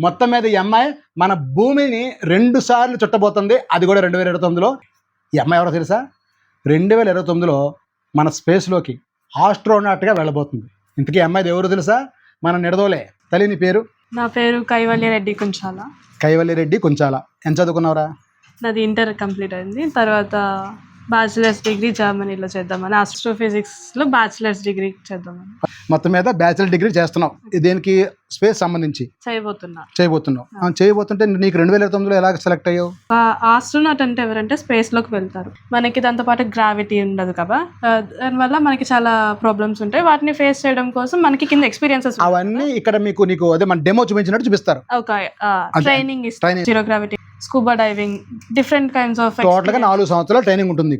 మొత్తం మీద ఈ అమ్మాయి మన భూమిని రెండు సార్లు చుట్టబోతుంది. అది కూడా రెండు వేల ఇరవై తొమ్మిదిలో. ఈ అమ్మాయి ఎవరో తెలుసా? రెండు వేల ఇరవై తొమ్మిదిలో మన స్పేస్లోకి ఆస్ట్రోనాట్గా వెళ్ళబోతుంది. ఇంతకీ అమ్మాయిది ఎవరు తెలుసా? మన నిడదోలే. తల్లి నీ పేరు? నా పేరు కైవల్య రెడ్డి కుంచాల. కైవల్లి రెడ్డి కొంచాల. ఎంత చదువుకున్నావురా? నాది ఇంటర్ కంప్లీట్ అయింది. తర్వాత బ్యాచిలర్స్ డిగ్రీ జర్మనీలో చేద్దామని ఆస్ట్రోఫిజిక్స్లో బ్యాచిలర్స్ డిగ్రీ చేద్దామని. మొత్తం మీద బ్యాచిలర్ డిగ్రీ చేస్తున్నావు. దేనికి స్పేస్ సంబంధించి? చేయబోతున్నా. చేయబోతున్నావు. చేయబోతుంటే నీకు రెండు వేల తొమ్మిదిలో ఎలా సెలెక్ట్ అయ్యావు? ఆస్ట్రోనాట్ అంటే ఎవరంటే స్పేస్లోకి వెళ్తారు. మనకి దాంతో పాటు గ్రావిటీ ఉండదు కదా. దానివల్ల మనకి చాలా ప్రాబ్లమ్స్ ఉంటాయి. వాటిని ఫేస్ చేయడం కోసం మనకి కింద ఎక్స్పీరియన్సెస్ అవన్నీ ఇక్కడ మీకు నీకు అదే మన డెమో చూపించినట్టు చూపిస్తారు. ఒక training zero gravity scuba diving different kinds of టోటల్గా నాలుగు సంవత్సరాలు ట్రైనింగ్ ఉంటుంది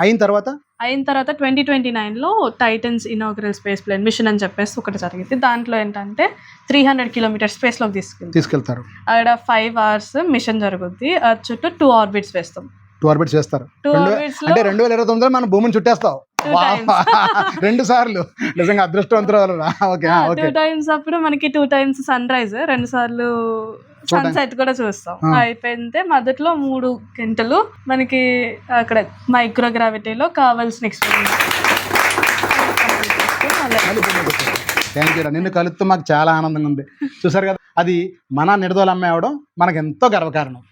అయిన తర్వాత? అయిన తర్వాత ట్వంటీ ట్వంటీ నైన్లో titans inaugural space plane mission అని చెప్పేసి ఒకటి జరిగింది. దాంట్లో ఏంటంటే త్రీ హండ్రెడ్ కిలోమీటర్ స్పేస్లోకి తీసుకెళ్తాం. తీసుకెళ్తారు. అక్కడ ఫైవ్ అవర్స్ మిషన్ జరుగుద్ది. చుట్టూ టూ ఆర్బిట్స్ వేస్తాం. టూ ఆర్బిట్స్ చేస్తారు అంటే రెండు వేల ఇరవై తొమ్మిదిలో మనం భూమిని చుట్టేస్తావు. రెండు సార్లు. నిజంగా అదృష్టవంతురాలు ఓకే టూ టైమ్స్ అప్పుడు మనకి టూ టైమ్స్ సన్ రైజ్ రెండు సార్లు. సన్సెట్ కూడా చూస్తాం. ఆ. అయిపోయింటే మొదట్లో మూడు గంటలు మనకి అక్కడ మైక్రోగ్రావిటీలో కావాల్సిన ఎక్స్పీరియన్స్ థ్యాంక్ యూ నిన్ను కలుస్తూ మాకు చాలా ఆనందంగా ఉంది. చూసారు కదా? అది మన నిడదోలు అమ్మాయి అవడం మనకు ఎంతో గర్వకారణం.